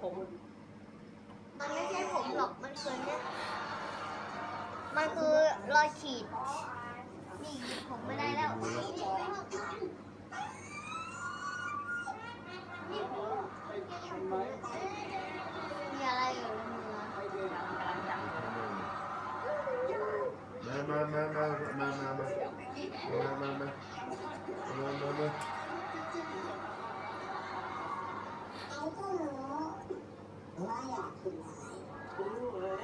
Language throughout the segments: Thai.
ส่วนคือเนี้ยมันคือรอยขีด นี่หยิบผมไม่ได้แล้ว มีอะไรอยู่ในมือมามามามามามามามามามามา ว่าอยากกินอะไรย่า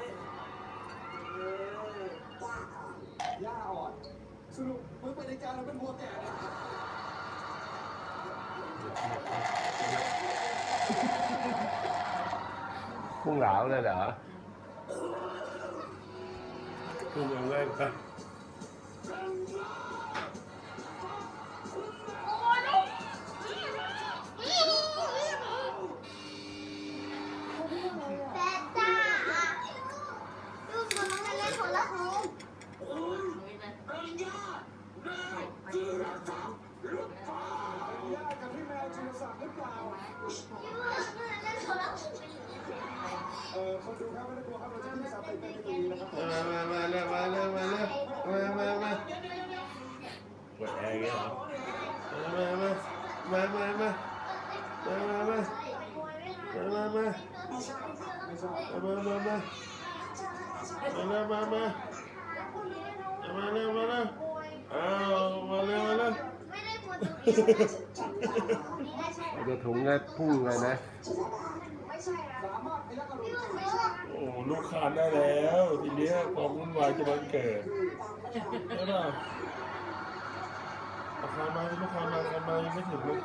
อ่อนย่าอ่อนสรุปมึงเป็นอาจารย์เราเป็นบัวแก่เลยพุ่งเหลาเลยเหรอพุ่งเอาไว้ไปแฟน ไม่ต้องกลัวครับเราจะที่สามไปเป็นดีนะครับมามามาเร็วมาเร็วมาเร็วมามามาเปิดแอร์อย่างเงี้ยเหรอมามามามามามามามา มามามามามามามามาเร็วมามามาเร็วมาเร็วอ้าวมาเร็วมาเร็วไม่ได้ปวดตรงนี้เราจะถุงไงพุ่งเลยนะโอ้ลูกคานได้แล้วทีนี้ความวุ่นวายจะบังเกิดใช่ป่ะเอาคานมาลูกคานมาคานมายังไม่ถึงลูก